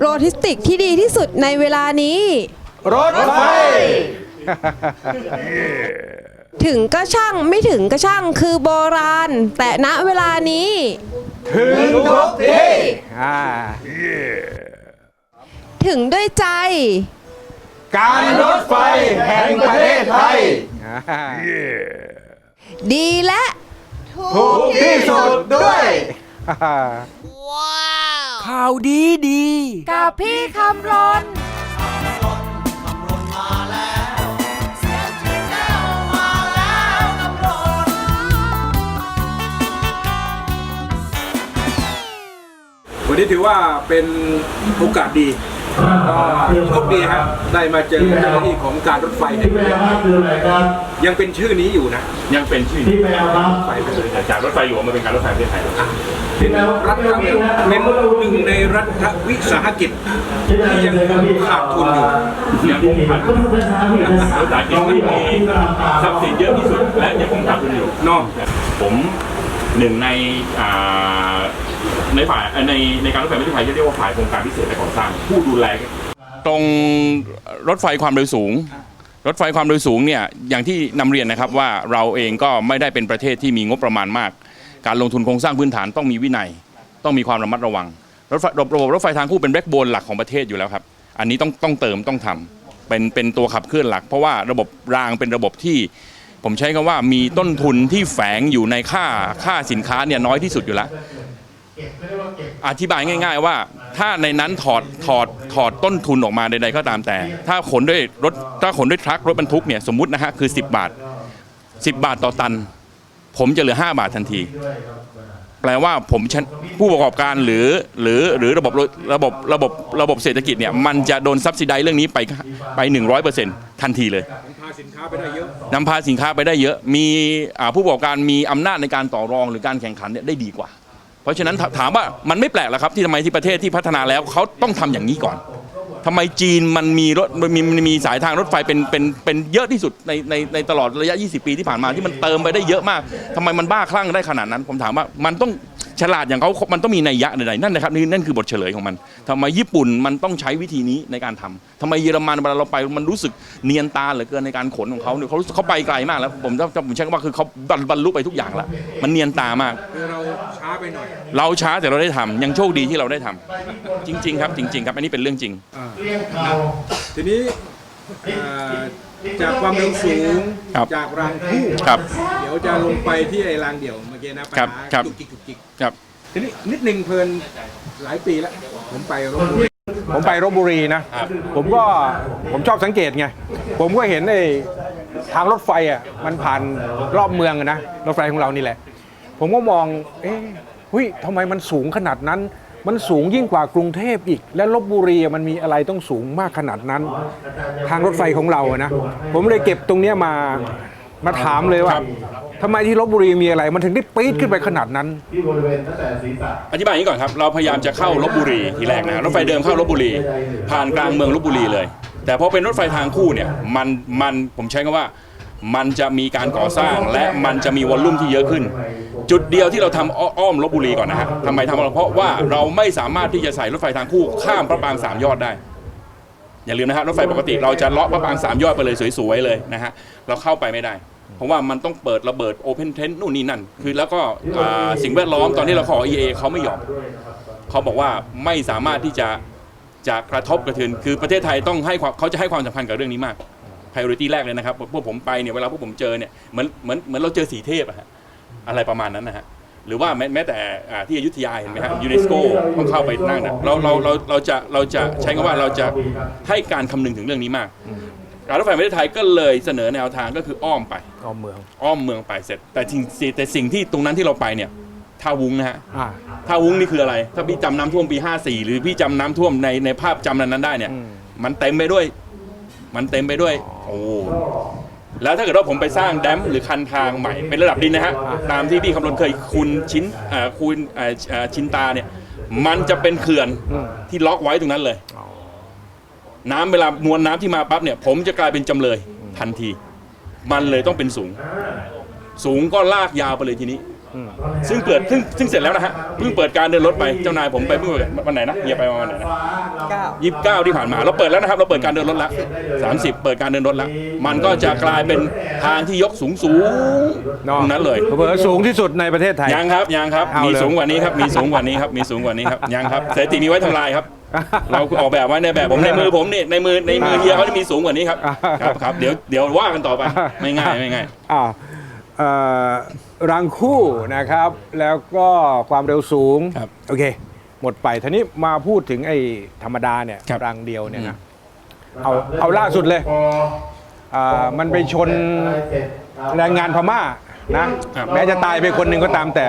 โลจิสติกที่ดีที่สุดในเวลานี้ รถไฟ ถึงก็ช่างไม่ถึงก็ช่างคือโบราณ แต่ณเวลานี้ ถึงทุกที่อ่าถึงด้วยใจ การรถไฟแห่งประเทศไทย อ่าดีและ ถูกที่สุดด้วย ข่าวดีดี กับพี่คำรนวันนี้ถือว่าเป็นโอกาสดีก็โชคดีครับได้มาเจอเจ้าหน้าที่ของการรถไฟแห่งประเทศไทยยังเป็นชื่อนี้อยู่นะ ยังเป็นชื่อพี่แมวครับไปไปเลยแต่จากรถไฟหลวงมาเป็นการรถไฟประเทศไทยแล้วเป็น รัฐวิเป็นหนึ่งในรัฐวิสาหกิจที่ยังคงขาดทุนอยู่ยังคงขาดทุนรถสายเองที่มีทรัพย์สินเยอะที่สุดและยังคงขาดทุนอยู่เนอกผมหนึ่งในอ่าในฝ่ายในในการรถไฟประเทศไทยจะเรียกว่าฝ่ายโครงการพิเศษและก่อสร้างผู้ดูแลตรงรถไฟความเร็วสูง รถไฟความเร็วสูงเนี่ยอย่างที่นำเรียนนะครับว่าเราเองก็ไม่ได้เป็นประเทศที่มีงบประมาณมาก การลงทุนโครงสร้างพื้นฐานต้องมีวินัย ต้องมีความระมัดระวังรถไฟระบบรถไฟทางคู่เป็นแบ็กโบนหลักของประเทศอยู่แล้วครับ อันนี้ต้องต้องเติมต้องทำเป็นเป็นตัวขับเคลื่อนหลัก เพราะว่าระบบรางเป็นระบบที่ ผมใช้คำว่ามีต้นทุนที่แฝงอยู่ในค่าค่าสินค้าเนี่ยน้อยที่สุดอยู่แล้วอธิบายง่าย ๆ ว่า ถ้าในนั้นถอดถอดถอดต้นทุนออกมาใดๆก็ตามแต่ ถ้าขนด้วยรถถ้าขนด้วยทรัครถบรรทุกเนี่ยสมมตินะฮะคือ 10 บาท 10 บาทต่อตัน ผมจะเหลือ 5 บาททันที แปลว่าผมชนะผู้ประกอบการหรือหรือหรือระบบระบบระบบระบบเศรษฐกิจเนี่ยมันจะโดนซับซิไดเรื่องนี้ไปไป 100%ทันทีเลยพาสินค้าไปได้เยอะนำพาสินค้าไปได้เยอะ มีอ่าผู้ประกอบการมีอำนาจในการต่อรองหรือการแข่งขันเนี่ยได้ดีกว่า เพราะฉะนั้นถถามว่ามันไม่แปลกหรอกครับที่ทำไมที่ประเทศที่พัฒนาแล้วเขาต้องทำอย่างนี้ก่อน ทำไมจีนมันมีรถมีมีสายทางรถไฟเป็นเป็นเป็นเยอะที่สุดในในในตลอดระยะ 20 ปีที่ผ่านมาที่มันเติมไปได้เยอะมากทำไมมันบ้าคลั่งได้ขนาดนั้น ผมถามว่ามันต้องฉลาดอย่างเขามันต้องมีนัยยะใดๆนั่นนะครับนี่นั่นคือบทเฉลยของมันทำไมญี่ปุ่นมันต้องใช้วิธีนี้ในการทำทำไมเยอรมันเวลาเราไปมันรู้สึกเนียนตาเหลือเกินในการขนของเขาเนี่ยเขาเขาไปไกลมากแล้วผมถ้าผมใช้คำว่าคือเขาบรรลุไปทุกอย่างล้วมันเนียนตามาก เรา ไปหน่อยเราช้าแต่เราได้ทำยังโชคดีที่เราได้ทำจริง ๆ ครับจริง ๆ ครับอันนี้เป็นเรื่องจริงทีนี้อ่าจากความเร็วสูงครับ จากรางคู่ครับ เดี๋ยวจะลงไปที่ไอ้รางเดี่ยวเมื่อกี้นะปัญครับหาครับ จุกจิกจุกจิกครับ ทีนี้นิดหนึ่งเพลินหลายปีแล้วผมไปรบบุรีผมไปรบบุรีนะ ผมก็ผมชอบสังเกตไง ผมก็เห็นไอ้ทางรถไฟอะมันผ่านรอบเมืองอะนะรถไฟของเรานี่แหละ ผมก็มอง เอ๊ะ หุยทำไมมันสูงขนาดนั้น มันสูงยิ่งกว่ากรุงเทพอีก และลบบุรีมันมีอะไรต้องสูงมากขนาดนั้น ทางรถไฟของเราอะนะ ผมเลยเก็บตรงเนี้ยมามาถามเลยว่าทำไมที่ลบบุรีมีอะไร มันถึงได้ปี๊ดขึ้นไปขนาดนั้น อธิบายอย่างนี้ก่อนครับ เราพยายามจะเข้าลบบุรีทีแรกนะรถไฟเดิมเข้าลบบุรี ผ่านกลางเมืองลบบุรีเลย แต่พอเป็นรถไฟทางคู่เนี่ยมันมันผมใช้คำว่า มันจะมีการก่อสร้างและมันจะมีวอลลุ่มที่เยอะขึ้น จุดเดียวที่เราทำอ้ออ้อมลบบุรีก่อนนะฮะทำไมทำเพราะว่าเราไม่สามารถที่จะใส่รถไฟทางคู่ข้ามพระปรางสามยอดได้ อย่าลืมนะฮะรถไฟปกติเราจะเลาะพระปรางสามยอดไปเลยสวยๆเลยนะฮะเราเข้าไปไม่ได้ เพราะว่ามันต้องเปิดระเบิดโอเพนเทนนู่นนี่นั่น คือแล้วก็สิ่งแวดล้อมตอนที่เราขอ EA เขาไม่ยอมเขาบอกว่าไม่สามารถที่จะจะกระทบกระเทือนคือประเทศไทยต้องให้ความเขาจะให้ความสำคัญกับเรื่องนี้มาก priority แรกเลยนะครับพวกผมไปเนี่ยเวลาพวกผมเจอเนี่ยเหมือนเหมือนเหมือนเราเจอสีเทพอะฮะ อะไรประมาณนั้นนะฮะหรือว่าแม้แม้แต่อ่าที่อยุธยาเห็นไหมฮะยูเนสโกต้องเข้าไปนั่งนะเราเราเราเราจะเราจะใช้คำว่าเราจะให้การคำนึงถึงเรื่องนี้มากการรถไฟแห่งประเทศไทยก็เลยเสนอแนวทางก็คืออ้อมไปเอาเมืองอ้อมเมืองไปเสร็จ แต่จริงแต่สิ่งที่ตรงนั้นที่เราไปเนี่ยท่าวุ้งนะฮะอ่า ท่าวุ้งนี่คืออะไร ถ้าพี่จำน้ำท่วมปี 54 หรือพี่จำน้ำท่วมในในภาพจำนั้นๆได้เนี่ย อืม มันเต็มไปด้วย มันเต็มไปด้วย โอ้ แล้วถ้าเกิดว่าผมไปสร้างแดมหรือคันทางใหม่เป็นระดับดินนะฮะตามที่พี่คำนวณเคยคูณชิ้นอ่อคูณอ่อเอ่อชินตาเนี่ยมันจะเป็นเขื่อนที่ล็อกไว้ตรงนั้นเลย น้ำเวลามวลน้ำที่มาปั๊บเนี่ยผมจะกลายเป็นจำเลยทันที มันเลยต้องเป็นสูง สูงก็ลากยาวไปเลยทีนี้ ซึ่งเปิดซึ่งซึ่งเสร็จแล้วนะฮะเพิ่งเปิดการเดินรถไปเจ้านายผมไปเมื่อวันไหนนะเฮียไปวันไหนนะยี่สิบเก้าที่ผ่านมาเราเปิดแล้วนะครับ เราเปิดการเดินรถแล้วสามสิบเปิดการเดินรถแล้วมันก็จะกลายเป็นทางที่ยกสูงสูงๆตรงนั้นเลยเผลอๆสูงที่สุดในประเทศไทยยังครับยังครับเอาเลยมีสูงกว่านี้ครับมีสูงกว่านี้ครับมีสูงกว่านี้ครับยังครับสถิติมีไว้ทำลายครับเราออกแบบไว้ในแบบผมในมือผมนี่ในมือในมือเฮียเขาจะมีสูงกว่านี้ครับครับครับเดี๋ยวเดี๋ยวว่ากันต่อไปไม่ง่ายไม่ง่ายอ่า เอ่อรังคู่นะครับ แล้วก็ความเร็วสูง ครับโอเค หมดไปทีนี้มาพูดถึงไอ้ธรรมดาเนี่ยครับรังเดียวเนี่ยนะเอาเอาล่าสุดเลยอ่ามันไปชนแรงงานพม่านะครับแม้จะตายไปคนหนึ่งก็ตามแต่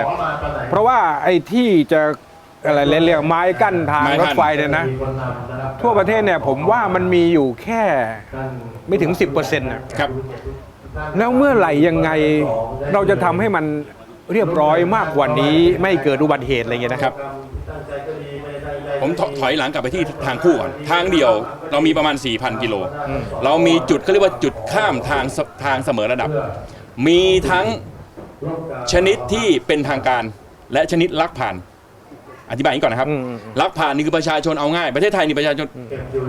เพราะว่าไอ้ที่จะอะไรเรียกๆไม้กั้นทางไม้กั้นรถไฟเนี่ยนะ ทั่วประเทศเนี่ยผมว่ามันมีอยู่แค่ไม่ถึง 10%นะ ครับ แล้วเมื่อไหร่ยังไงเราจะทำให้มันเรียบร้อยมากกว่านี้ไม่เกิดอุบัติเหตุอะไรเงี้ยนะครับ ผมถถอยหลังกลับไปที่ทางคู่ก่อนทางเดียวเรามีประมาณ 4,000 กิโล เรามีจุดเขาเรียกว่าจุดข้ามทางสทางเสมอระดับ มีทั้งชนิดที่เป็นทางการและชนิดลักผ่าน อธิบายอย่างนี้ก่อนนะครับอืมอืมลักผ่านนี่คือประชาชนเอาง่าย ประเทศไทยนี่ประชาชน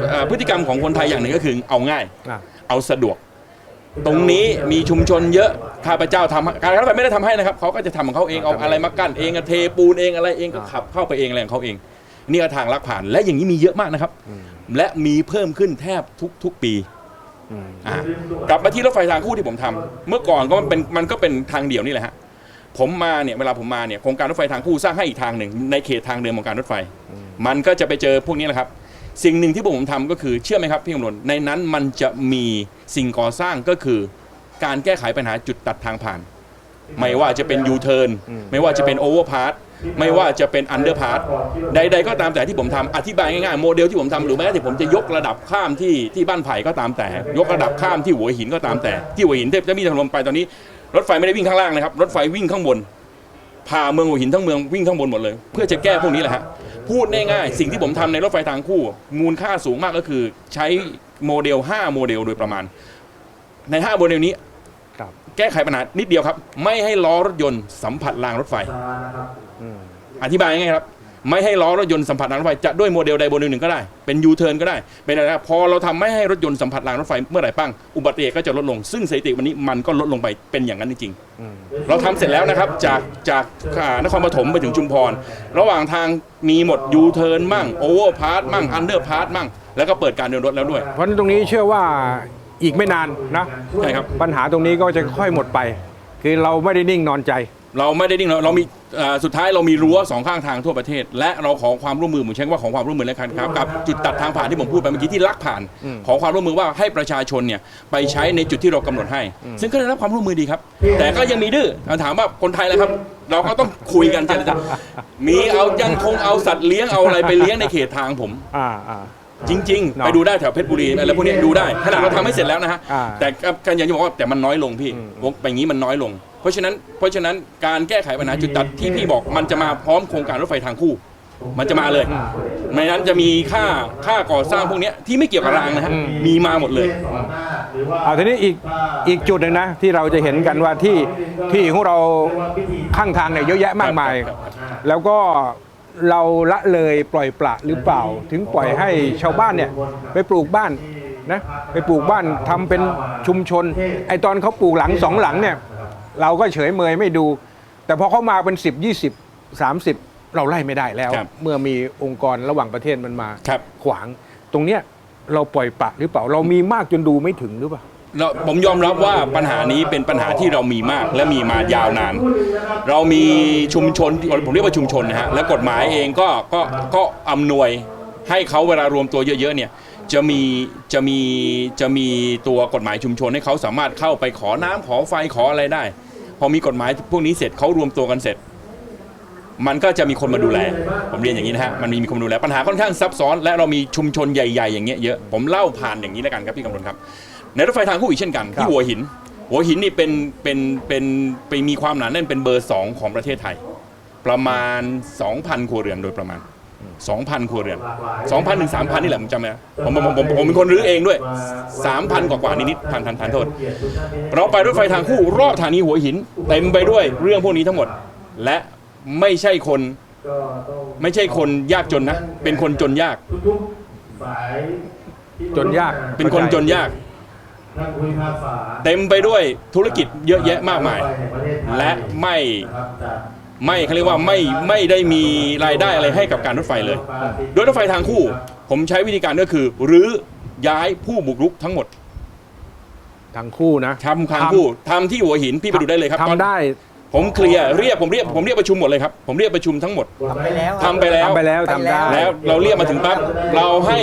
เอ่อพฤติกรรมของคนไทยอย่างหนึ่งก็คือเอาง่ายอะเอาสะดวก ตรงนี้มีชุมชนเยอะข้าพเจ้าทำการรถไฟไม่ได้ทำให้นะครับเขาก็จะทำของเขาเองเอาอะไรมากั้นเองอะเทปูนเองอะไรเองก็ขับเข้าไปเองอะไรของเขาเอง นี่ก็ทางลักผ่านและอย่างนี้มีเยอะมากนะครับ และมีเพิ่มขึ้นแทบทุกทุกๆปีอะกลับมาที่รถไฟทางคู่ที่ผมทำเมื่อก่อนก็มันเป็นมันก็เป็นทางเดียวนี่แหละฮะผมมาเนี่ยเวลาผมมาเนี่ยโครงการรถไฟทางคู่สร้างให้อีกทางหนึ่งในเขตทางเดินของการรถไฟ มันก็จะไปเจอพวกนี้แหละครับ สิ่งหนึ่งที่ผมทำก็คือเชื่อไหมครับพี่กำลนในนั้นมันจะมีสิ่งก่อสร้างก็คือ การแก้ไขปัญหาจุดตัดทางผ่าน ไม่ว่าจะเป็นยูเทิร์นไม่ว่าจะเป็นโอเวอร์พาสไม่ว่าจะเป็นอันเดอร์พาสใด ๆ ก็ตามแต่ที่ผมทำอธิบายง่ายๆโมเดลที่ผมทำหรือแม้แต่ผมจะยกระดับข้ามที่ที่บ้านไผ่ก็ตามแต่ ยกระดับข้ามที่หัวหินก็ตามแต่ ที่หัวหินเทพจะมีถล่มไปตอนนี้ รถไฟไม่ได้วิ่งข้างล่างนะครับรถไฟวิ่งข้างบนพาเมืองหัวหินทั้งเมืองวิ่งข้างบนหมดเลย เพื่อจะแก้พวกนี้แหละฮะ พูดง่ายๆ สิ่งที่ผมทำในรถไฟทางคู่ มูลค่าสูงมากก็คือ ใช้โมเดล 5 โมเดลโดยประมาณ ใน 5 โมเดลนี้ ครับ แก้ไขปัญหานิดเดียวครับ ไม่ให้ล้อรถยนต์สัมผัสรางรถไฟอธิบายง่ายๆครับ ไม่ให้ล้อรถยนต์สัมผัสรางรถไฟจะด้วยโมเดลใดโมเดลหนึ่งก็ได้เป็นยูเทิร์นก็ได้เป็นอะไรนะพอเราทำไม่ให้รถยนต์สัมผัสรางรถไฟเมื่อไหร่ปั้งอุบัติเหตุก็จะลดลง ซึ่งสถิติวันนี้มันก็ลดลงไปเป็นอย่างนั้นจริงๆเราทำเสร็จแล้วนะครับจากจากอ่านครปฐมไปถึงชุมพร ระหว่างทางมีหมดยูเทิร์นมั่งโอเวอร์พาสมั่งอันเดอร์พาสมั่งแล้วก็เปิดการเดินรถแล้วด้วย เพราะฉะนั้นตรงนี้เชื่อว่าอีกไม่นานนะใช่ครับปัญหาตรงนี้ก็จะค่อยหมดไป คือเราไม่ได้นิ่งนอนใจ เราไม่ได้ดิ้งเราเรามีอ่าสุดท้ายเรามีรั้วสองข้างทางทั่วประเทศ และเราขอความร่วมมือผมใช้คำว่าขอความร่วมมือแล้วกันครับกับจุดตัดทางผ่านที่ผมพูดไปเมื่อกี้ที่ลักผ่าน ขอความร่วมมือว่าให้ประชาชนเนี่ยไปใช้ในจุดที่เรากำหนดให้ ซึ่งก็ได้รับความร่วมมือดีครับ แต่ก็ยังมีดื้อถามว่าคนไทยแล้วครับ เราก็ต้องคุยกันเจรจามีเอายังคงเอาสัตว์เลี้ยงเอาอะไรไปเลี้ยงในเขตทางผม อ่าอ่า จริง ๆ เนาะไปดูได้แถวเพชรบุรีอะไรพวกเนี้ยดูได้ขนาดเราทำให้เสร็จแล้วนะฮะอ่าแต่ก็กันอย่างที่บอกว่าแต่มันน้อยลงพี่วงไปอย่างนี้มันน้อยลง เพราะฉะนั้นเพราะฉะนั้นการแก้ไขปัญหาจุดตัดที่พี่บอกมันจะมาพร้อมโครงการรถไฟทางคู่ มันจะมาเลยไม่นั้นจะมีค่าค่าก่อสร้างพวกเนี้ยที่ไม่เกี่ยวกับรางนะฮะมีมาหมดเลย เอาทีนี้อีกอีกจุดหนึ่งนะ ที่เราจะเห็นกันว่าที่ที่ของเราข้างทางเนี่ยเยอะแยะมากมายครับแล้วก็เราละเลยปล่อยปละหรือเปล่า ถึงปล่อยให้ชาวบ้านเนี่ยไปปลูกบ้านนะไปปลูกบ้านทำเป็นชุมชน ไอตอนเขาปลูกหลังสองหลังเนี่ย เราก็เฉยเมยไม่ดู แต่พอเขามาเป็น 10 20 30 เราไล่ไม่ได้แล้ว ครับเมื่อมีองค์กรระหว่างประเทศมันมาครับ ขวางตรงเนี้ยเราปล่อยปละหรือเปล่า เรามีมากจนดูไม่ถึงหรือเปล่า เราผมยอมรับว่าปัญหานี้เป็นปัญหาที่เรามีมากและมีมายาวนาน เรามีชุมชนที่ผมเรียกว่าชุมชนนะฮะและกฎหมายเองก็ก็ก็อำนวยให้เขาเวลารวมตัวเยอะๆเนี่ยจะมีจะมีจะมีตัวกฎหมายชุมชนให้เขาสามารถเข้าไปขอน้ำขอไฟขออะไรได้ พอมีกฎหมายพวกนี้เสร็จเขารวมตัวกันเสร็จ มันก็จะมีคนมาดูแล ผมเรียนอย่างนี้นะฮะมันมีคนมาดูแลปัญหาค่อนข้างซับซ้อน และเรามีชุมชนใหญ่ๆอย่างเงี้ยเยอะผมเล่าผ่านอย่างนี้แล้วกันครับพี่กำลังครับ ในรถไฟทางคู่อีกเช่นกันครัที่บหัวหิน หัวหินนี่เป็นเป็นเป็นไปมีความหนาแน่นเป็นเบอร์สองของประเทศไทย ประมาณ 2,000 ครัวเรือนโดยประมาณ 2,000 ครัวเรือน 2,000ถึง3,000 นี่แหละผมจำไม่ได้ผมผมผมผมผมเป็นคนรื้อเองด้วย 3,000 กว่ากว่านิดๆพันพันพันโทษ เราไปรถไฟทางคู่รอบสถานีหัวหินเต็มไปด้วยเรื่องพวกนี้ทั้งหมด และไม่ใช่คนไม่ใช่คนยากจนนะ เป็นคนจนยาก จนยากเป็นคนจนยาก เต็มไปด้วยธุรกิจเยอะแยะมากมาย และไม่ ไม่เขาเรียกว่าไม่ไม่ได้มีรายได้อะไรให้กับการรถไฟเลย โดยรถไฟทางคู่ ผมใช้วิธีการก็คือรื้อย้ายผู้บุกรุกทั้งหมดทั้งคู่นะ ทำทางคู่ทำที่หัวหินพี่ไปดูได้เลยครับตอน ทำได้ ผมเคลียร์เรียกผมเรียกผมเรียกประชุมหมดเลยครับ ผมเรียกประชุมทั้งหมดทำไปแล้วทำไปแล้วทำได้ แล้วเราเรียกมาถึงปั๊บเราให้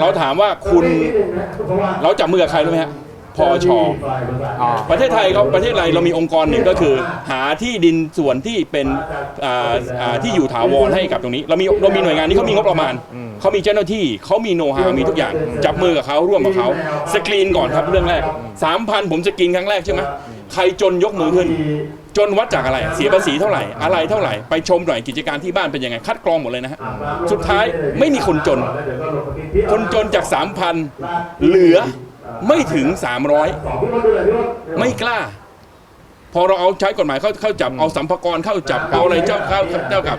เราถามว่าคุณเราจับมือกับใครรู้ไหมฮะ พอชอ๋อประเทศไทยเขาประเทศไรเรามีองค์กรหนึ่งก็คือ หาที่ดินส่วนที่เป็นอ่าอ่าที่อยู่ถาวรให้กับตรงนี้ เรามีเรามีหน่วยงานนี้เขามีงบประมาณเขามีเจ้าหน้าที่เขามีโน้ตฮามีทุกอย่าง จับมือกับเขาร่วมกับเขาสกรีนก่อนครับเรื่องแรกสามพันผมสกรีนครั้งแรกใช่ไหมใครจนยกมือขึ้น จนวัดจากอะไร เสียภาษีเท่าไหร่ อะไรเท่าไหร่ ไปชมหน่อยกิจการที่บ้านเป็นยังไง คัดกรองหมดเลยนะฮะ สุดท้ายไม่มีคนจน คนจนจาก 3,000 เหลือ ไม่ถึง 300 ไม่กล้า พอเราเอาใช้กฎหมายเข้าเข้าจับเอาสัมภากรเข้าจับเอาอะไรเจ้าเข้าเจ้ากับ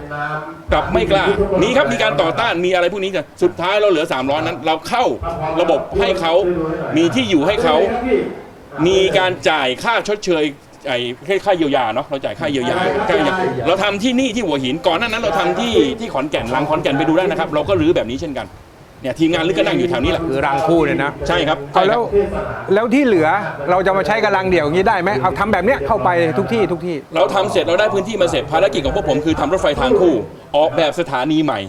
กลับไม่กล้ามีครับมีการต่อต้านมีอะไรพวกนี้แต่สุดท้ายเราเหลือ 300 นั้น เราเข้าระบบให้เขามีที่อยู่ให้เขามีการจ่ายค่าชดเชยไอ้ค่าเยียวยาเนาะเราจ่ายค่าเยียวยาค่าเยียวยาเราทำที่นี่ที่หัวหินก่อนหน้านั้น เราทำที่ที่ขอนแก่นหลังขอนแก่นไปดูได้นะครับ เราก็รื้อแบบนี้เช่นกัน เนี่ยทีมงานลึกก็นั่งอยู่แถวนี้แหละ คือรังคู่เนี่ยนะใช่ครับเอาใช่คแล้รัวบแล้วที่เหลือเราจะมาใช้กำลังเดี่ยวอย่างนี้ได้ไหมเอาทำแบบเนี้ยเข้าไปทุกที่ทุกที่ เราทำเสร็จเราได้พื้นที่มาเสร็จภารกิจของพวกผมคือทำรถไฟทางคู่ ออกแบบสถานีใหม่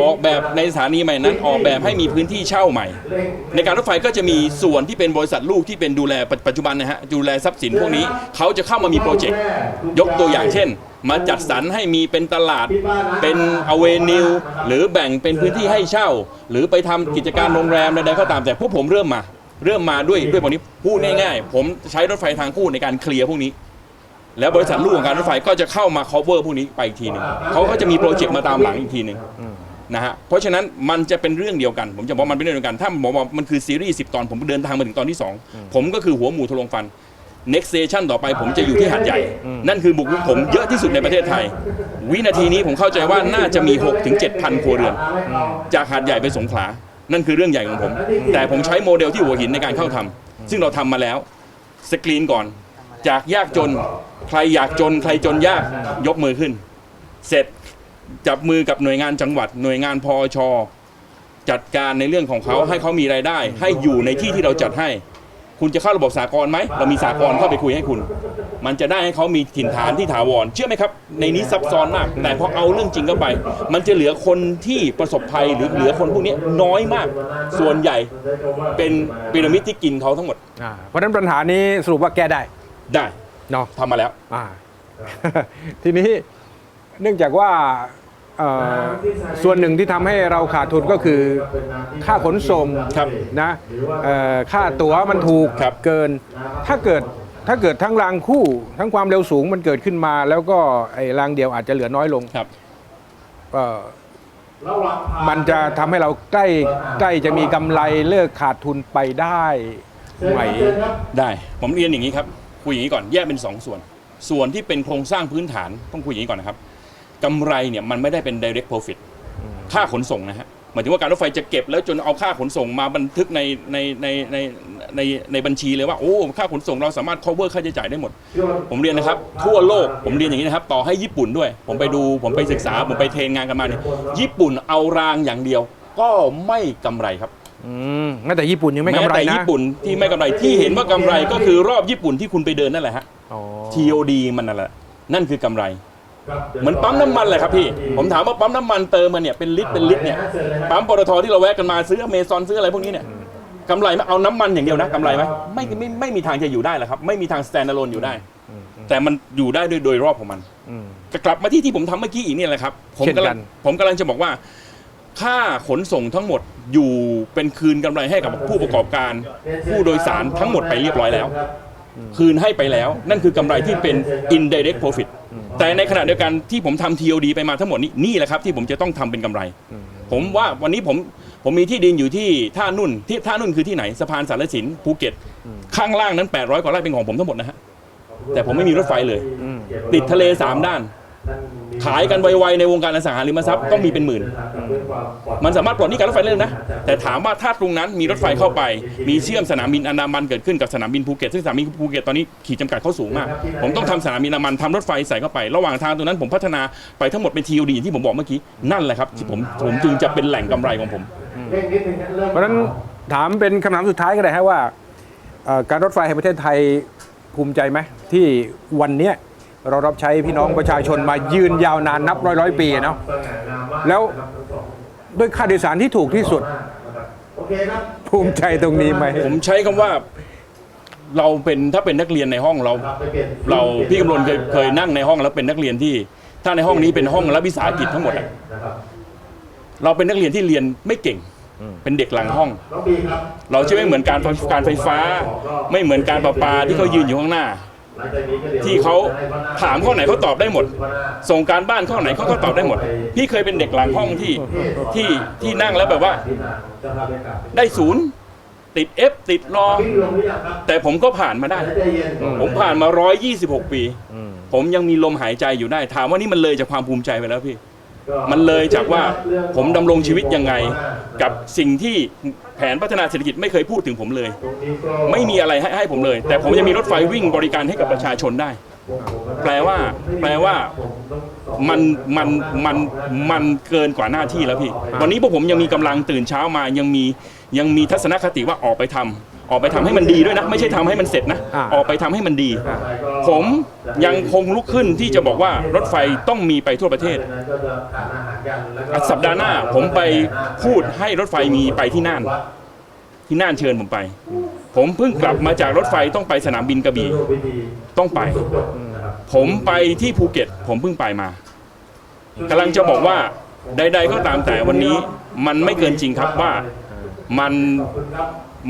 ออกแบบในสถานีใหม่นั้น ออกแบบให้มีพื้นที่เช่าใหม่ ในการรถไฟก็จะมีส่วนที่เป็นบริษัทลูกที่เป็นดูแลปัจจุบันนะฮะดูแลทรัพย์สินพวกนี้เขาจะเข้ามามีโปรเจกต์ยกตัวอย่างเช่น มาจัดสรรให้มีเป็นตลาดเป็นอเวนิวหรือแบ่งเป็นพื้นที่ให้เช่า หรือไปทำกิจการโรงแรมใดๆก็ตามแต่พวกผมเริ่มมา เริ่มมาด้วยด้วยพวกนี้พูดง่ายๆ ผมใช้รถไฟทางคู่ในการเคลียร์พวกนี้ แล้วบริษัทลูกของการรถไฟก็จะเข้ามา cover พวกนี้ไปอีกทีหนึ่งเขาก็จะมีโปรเจกต์มาตามหลังอีกทีหนึ่งนะฮะเพราะฉะนั้นมันจะเป็นเรื่องเดียวกัน ผมจะบอกว่ามันเป็นเรื่องเดียวกัน ถ้าผมบอกว่ามันคือซีรีส์10 ตอน ผมเดินทางมาถึงตอนที่ 2 ผมก็คือหัวหมูทะลวงฟัน next station ต่อไปผมจะอยู่ที่หัดใหญ่ นั่นคือบุกรุกผมเยอะที่สุดในประเทศไทย วินาทีนี้ผมเข้าใจว่าน่าจะมี 6-7ถึง7,000ครัวเรือน จากหาดใหญ่ไปสงขลา นั่นคือเรื่องใหญ่ของผม แต่ผมใช้โมเดลที่หัวหินในการเข้าทำซึ่งเราทำมาแล้วสกรีนก่อน จากยากจน ใครอยากจน ใครจนยากยกมือขึ้น เสร็จจับมือกับหน่วยงานจังหวัด หน่วยงานพอชจัดการในเรื่องของเขาให้เขามีรายได้ ให้อยู่ในที่ที่เราจัดให้ คุณจะเข้าระบบสากลไหมเรามีสากลเข้าไปคุยให้คุณ มันจะได้ให้เขามีถิ่นฐานที่ถาวรเชื่อไหมครับ ในนี้ซับซ้อนมาก แต่พอเอาเรื่องจริงเข้าไป มันจะเหลือคนที่ประสบภัยหรือเหลือคนพวกนี้น้อยมาก ส่วนใหญ่เป็นพีระมิดที่กินเขาทั้งหมด อ่าเพราะฉะนั้นปัญหานี้สรุปว่าแก้ได้ ได้เนาะทำมาแล้ว อ่า ทีนี้เนื่องจากว่าเอ่อส่วนหนึ่งที่ทำให้เราขาดทุนก็คือค่าขนส่งครับนะเอ่อค่าตั๋วมันถูกครับ เกิน ถ้าเกิดถ้าเกิดทั้งรางคู่ ทั้งความเร็วสูงมันเกิดขึ้นมา แล้วก็ไอ้รางเดียวอาจจะเหลือน้อยลงครับก็มันจะทำให้เราใกล้ใกล้จะมีกำไรเลิกขาดทุนไปได้ไหม ได้ ผมเรียนอย่างนี้ครับ คุยอย่างนี้ก่อนแยกเป็น 2 ส่วน ส่วนที่เป็นโครงสร้างพื้นฐานต้องคุยอย่างนี้ก่อนนะครับกำไรเนี่ยมันไม่ได้เป็น direct profit ค่าขนส่งนะฮะหมายถึงว่าการรถไฟจะเก็บแล้วจนเอาค่าขนส่งมาบันทึกในในในในในในบัญชีเลยว่าโอ้ค่าขนส่งเราสามารถ cover ค่าใช้จ่ายได้หมด ผมเรียนนะครับ ทั่วโลกผมเรียนอย่างนี้นะครับต่อให้ญี่ปุ่นด้วย ผมไปดูผมไปศึกษา ผมไปเทรนงานกันมาเนี่ยญี่ปุ่นเอารางอย่างเดียว ก็ไม่กำไรครับ อืมงั้นแต่ญี่ปุ่นยังไม่กำแม้ไรแต่นะญี่ปุ่นที่ไม่กำไรที่เห็นว่ากำไรก็คือรอบญี่ปุ่นที่คุณไปเดินนั่นแหละฮะ อ๋อ TOD มันนั่นแหละนั่นคือกำไร เหมือนปั๊มน้ำมันแหละครับพี่ ผมถามว่าปั๊มน้ำมันเติมมาเนี่ยเป็นลิตรเป็นลิตรเนี่ยปั๊มปตทที่เราแวะกันมาซื้ออเมซอนซื้ออะไรพวกนี้เนี่ยกำไรไหมเอาน้ำมันอย่างเดียวนะกำไรไหมไม่ไม่ไม่มีทางจะอยู่ได้หรอกครับ ไม่มีทาง stand alone อยู่ได้ แต่มันอยู่ได้โดยโดยรอบของมัน อืม จะกลับมาที่ที่ผมทำเมื่อกี้อีกเนี่ยแหละครับผมเช่นกำกัลัน งผมกำลังจะบอกว่า ค่าขนส่งทั้งหมดอยู่เป็นคืนกำไรให้กับผู้ประกอบการ ผู้โดยสารทั้งหมดไปเรียบร้อยแล้ว คืนให้ไปแล้ว นั่นคือกำไรที่เป็น indirect profit แต่ในขณะเดียวกันที่ผมทำ TOD ไปมาทั้งหมดนี้นี่แหละครับที่ผมจะต้องทำเป็นกำไร ผมว่าวันนี้ผมผมมีที่ดินอยู่ที่ท่านุ่นที่ท่านุ่นคือที่ไหนสะพานสารสินภูเก็ต ข้างล่างนั้น 800 กว่าไร่เป็นของผมทั้งหมดนะฮะแต่ผมไม่มีรถไฟเลยอืมติดทะเลสามด้าน ขายกันไวๆในวงการอสังหาริมทรัพย์ต้องมีเป็นหมื่น มันสามารถปลดหนี้การรถไฟได้เลยนะ แต่ถามว่าถ้าตรงนั้นมีรถไฟเข้าไป มีเชื่อมสนามบินอันดามันเกิดขึ้นกับสนามบินภูเก็ตซึ่งสนามบินภูเก็ตตอนนี้ขีดจำกัดเขาสูงมาก ผมต้องทำสนามบินอันดามันทำรถไฟใส่เข้าไป ระหว่างทางตรงนั้นผมพัฒนาไปทั้งหมดเป็น TOD ที่ผมบอกเมื่อกี้นั่นแหละครับที่ผมผมจึงจะเป็นแหล่งกำไรของผม เพราะฉะนั้นถามเป็นคำถามสุดท้ายก็ได้ฮะว่าเอ่อการรถไฟแห่งประเทศไทยภูมิใจไหมที่วันเนี้ย เรารับใช้พี่น้องประชาชนมายืนยาวนานนับร้อยร้อยปีเนาะแล้วด้วยค่าโดยสารที่ถูกที่สุด ภูมิใจตรงนี้ไหมผมใช้คำว่าเราเป็นถ้าเป็นนักเรียนในห้องเรา เราพี่กำลนเคยเคยนั่งในห้องแล้วเป็นนักเรียนที่ ถ้าในห้องนี้เป็นห้องรัฐวิสาหกิจทั้งหมดอะเราเป็นนักเรียนที่เรียนไม่เก่ง เป็นเด็กหลังห้อง เราจะไม่เหมือนการไฟการไฟฟ้า ไม่เหมือนการประปาที่เขายืนอยู่ข้างหน้า ที่เขาถามข้อไหนเขาตอบได้หมด ส่งการบ้านข้อไหนเขาก็ตอบได้หมด พี่เคยเป็นเด็กหลังห้องที่ที่ที่นั่งแล้วแบบว่า ได้ศูนย์ติด F ติดรอแต่ผมก็ผ่านมาได้ ผมผ่านมา 126 ปี ผมยังมีลมหายใจอยู่ได้ ถามว่านี่มันเลยจากความภูมิใจไปแล้วพี่ มันเลยจากว่าผมดำรงชีวิตยังไง กับสิ่งที่แผนพัฒนาเศรษฐกิจไม่เคยพูดถึงผมเลย ไม่มีอะไรให้ให้ผมเลย แต่ผมยังมีรถไฟวิ่งบริการให้กับประชาชนได้ แปลว่า แปลว่ามันมันมันมันเกินกว่าหน้าที่แล้วพี่ วันนี้พวกผมยังมีกำลังตื่นเช้ามายังมียังมีทัศนคติว่าออกไปทำ ออกไปทำให้มันดีด้วยนะ ไม่ใช่ทำให้มันเสร็จนะอ่าออกไปทำให้มันดี ผมยังคงลุกขึ้นที่จะบอกว่ารถไฟต้องมีไปทั่วประเทศ สัปดาห์หน้าผมไปพูดให้รถไฟมีไปที่น่าน ที่น่านเชิญผมไป ผมเพิ่งกลับมาจากรถไฟต้องไปสนามบินกระบี่ต้องไป ผมไปที่ภูเก็ต ผมเพิ่งไปมากำลังจะบอกว่าใด ๆ ก็ตามแต่วันนี้ มันไม่เกินจริงครับว่ามัน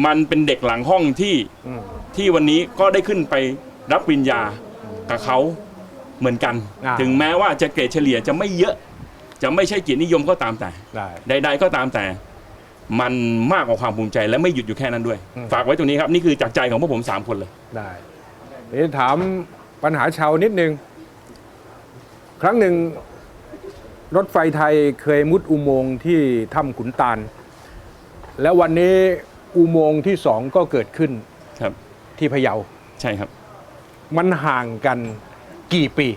มันเป็นเด็กหลังห้องที่ที่วันนี้ก็ได้ขึ้นไปรับปริญญากับเขาเหมือนกัน อ่า ถึงแม้ว่าจะเกรดเฉลี่ยจะไม่เยอะ จะไม่ใช่เกียรตินิยมก็ตามแต่ ได้ ใดๆก็ตามแต่ มันมากกว่าความภูมิใจและไม่หยุดอยู่แค่นั้นด้วย อืม ฝากไว้ตรงนี้ครับ นี่คือจากใจของพวกผมสามคนเลย ได้เดี๋ยวถามปัญหาชาวนิดนึง ครั้งหนึ่ง รถไฟไทยเคยมุดอุโมงค์ที่ถ้ำขุนตาล แล้ววันนี้ อุโมงค์ที่สองก็เกิดขึ้นครับที่พะเยา ใช่ครับมันห่างกันกี่ปี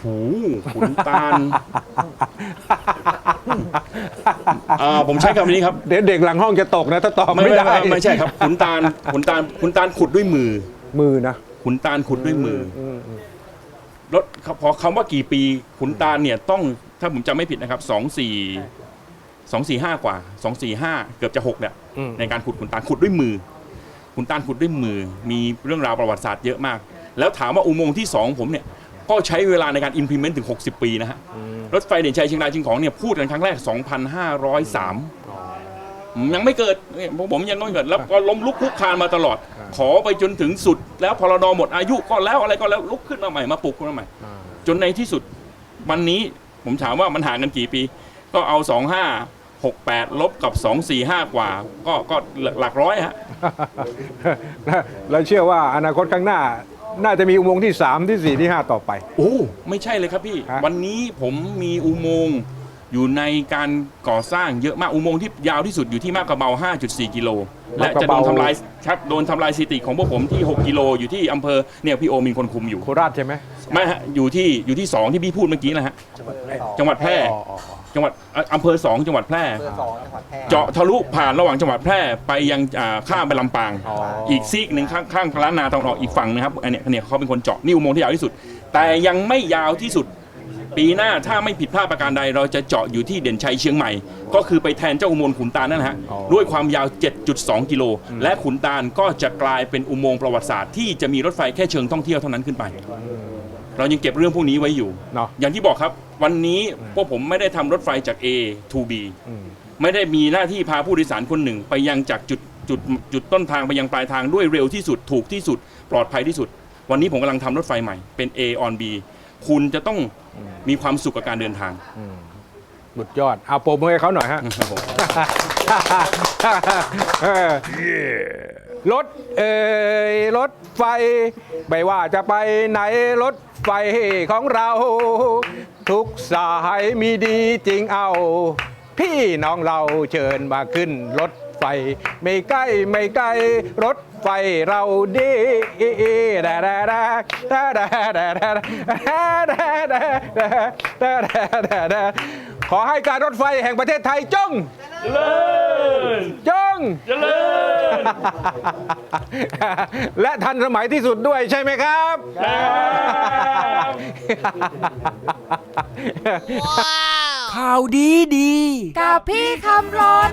หูขุนตาลอ่าผมใช้คำนี้ครับเดี๋ยวเด็กหลังห้องจะตกนะ ถ้าตอบไม่ไม่ไม่ได้ไม่ไม่ใช่ครับขุนตาลขุนตาลขุนตาลขุดด้วยมือ มือนะขุนตาลขุดด้วยมืออืมอืมรถพอคำว่ากี่ปีขุนตาลเนี่ยต้องถ้าผมจำไม่ผิดนะครับสองสี่ สองสี่ห้ากว่าสองสี่ห้าเกือบจะหกเนี่ยอืม ในการขุดขุนตาลขุดด้วยมือ ขุนตาลขุดด้วยมือ มีเรื่องราวประวัติศาสตร์เยอะมาก แล้วถามว่าอุโมงค์ที่สองผมเนี่ย ก็ใช้เวลาในการ implement ถึง 60 ปีนะฮะ รถไฟเด่นชัยเชียงรายจิงของเนี่ยพูดกันครั้งแรก 2,503 ยังไม่เกิดเนี่ยพวกผมยังไม่เกิด แล้วก็ล้มลุกคลุกคลานมาตลอดขอไปจนถึงสุด แล้วพรดหมดอายุก็แล้วอะไรก็แล้วลุกขึ้นมาใหม่มาปลุกขึ้นมาใหม่ จนในที่สุดวันนี้ผมถามว่ามันห่างกันกี่ปี ก็เอา 2568 ลบกับ 245 กว่า ก็ก็หลักร้อยฮะแล้วแล้วเชื่อว่าอนาคตข้างหน้า น่าจะมีอุโมงค์ที่ 3 ที่ 4 ที่ 5 ต่อไป โอ้ไม่ใช่เลยครับพี่ ฮะ วันนี้ผมมีอุโมงค์อยู่ในการก่อสร้างเยอะมากอุโมงค์ที่ยาวที่สุดอยู่ที่มาบกระเบา 5.4 กิโล และจะโดนทำลายครับโดนทำลายสถิติของพวกผมที่ 6 กิโลอยู่ที่อำเภอเนี่ยพี่โอมีคนคุมอยู่โคราชใช่ไหมไม่ฮะอยู่ที่อยู่ที่ 2 ที่พี่พูดเมื่อกี้นะฮะจังหวัดแพร่ อ๋ออ๋ออ๋อ จังหวัดเอ่ออำเภอ2จังหวัดแพร่ เบอร์สองจังหวัดแพร่เจาะทะลุผ่านระหว่างจังหวัดแพร่ไปยังอ่าข้ามไปลำปาง อ๋ออีกซีกหนึ่งข้างข้างล้านนาตะวันออกอีกฝั่งนะครับอันเนี้ยอันเนี้ยเขาเป็นคนเจาะนี่อุโมงค์ที่ยาวที่สุด แต่ยังไม่ยาวที่สุด ปีหน้าถ้าไม่ผิดพลาดประการใด เราจะเจาะอยู่ที่เด่นชัยเชียงใหม่ ก็คือไปแทนเจ้าอุโมงค์ขุนตาลนั่นนะฮะด้วยความยาว 7.2 กิโล และขุนตาลก็จะกลายเป็นอุโมงค์ประวัติศาสตร์ที่จะมีรถไฟแค่เชิงท่องเที่ยวเท่านั้นขึ้นไป เรายังเก็บเรื่องพวกนี้ไว้อยู่ เนาะ อย่างที่บอกครับ วันนี้พวกผมไม่ได้ทำรถไฟจาก A to B อืม ไม่ได้มีหน้าที่พาผู้โดยสารคนหนึ่ง ไปยังจากจุดจุดจุดต้นทางไปยังปลายทางด้วยเร็วที่สุดถูกที่สุด ปลอดภัยที่สุด วันนี้ผมกำลังทำรถไฟใหม่เป็น A on B คุณจะต้องมีความสุขกับการเดินทางสุดยอด เอาโปรโมทให้เขาหน่อยฮะครับผม เออรถเอ่ยรถไฟ ไม่ว่าจะไปไหนรถ ไฟของเรา ทุกสายมีดีจริงเอา พี่น้องเราเชิญมาขึ้นรถไฟ ไม่ใกล้ไม่ไกลรถไฟเราดีดดแดาดแดแดแดาดแดาดแดแดแดาดาดา ขอให้การรถไฟแห่งประเทศไทยจงเจริญจง เจริญและทันสมัยที่สุดด้วยใช่ไหมครับข่าวดีดี กับพี่คำรน